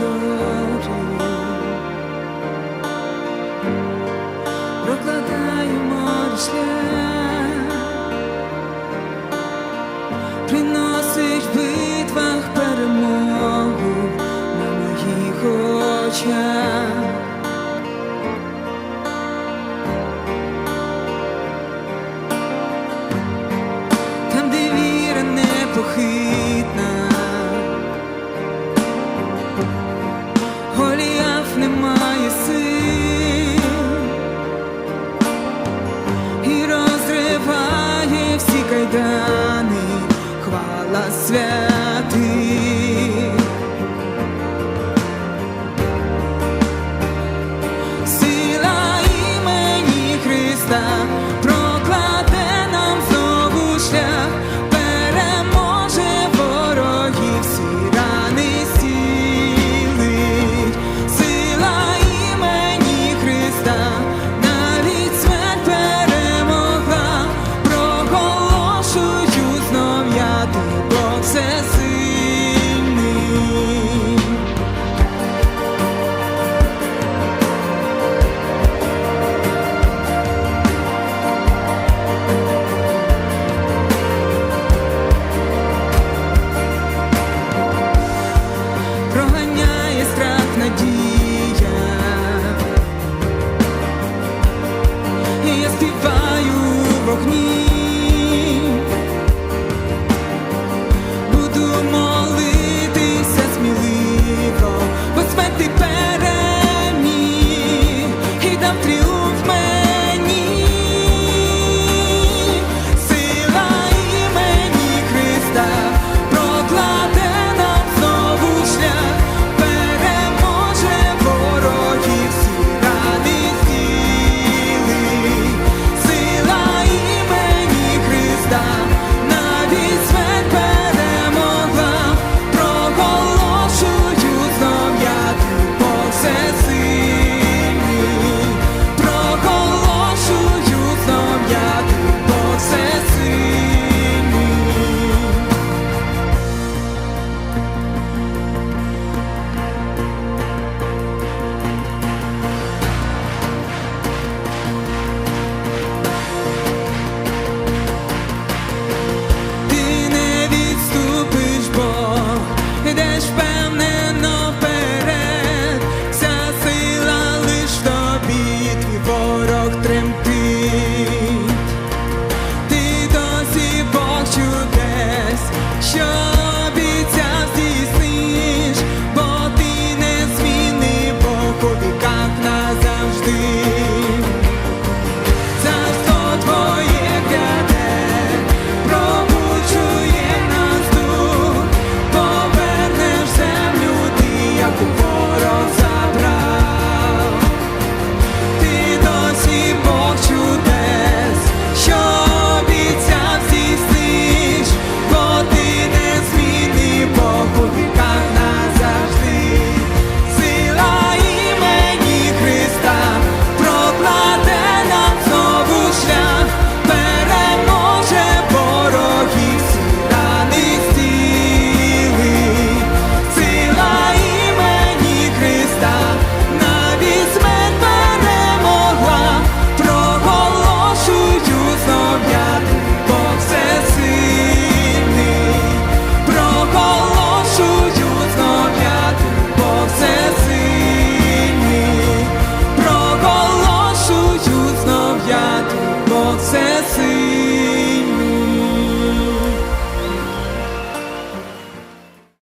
дорогу, прокладаємо шлях, приносить в битвах перемогу на моїх очах. está співаю в вогні. something свят, бо це син.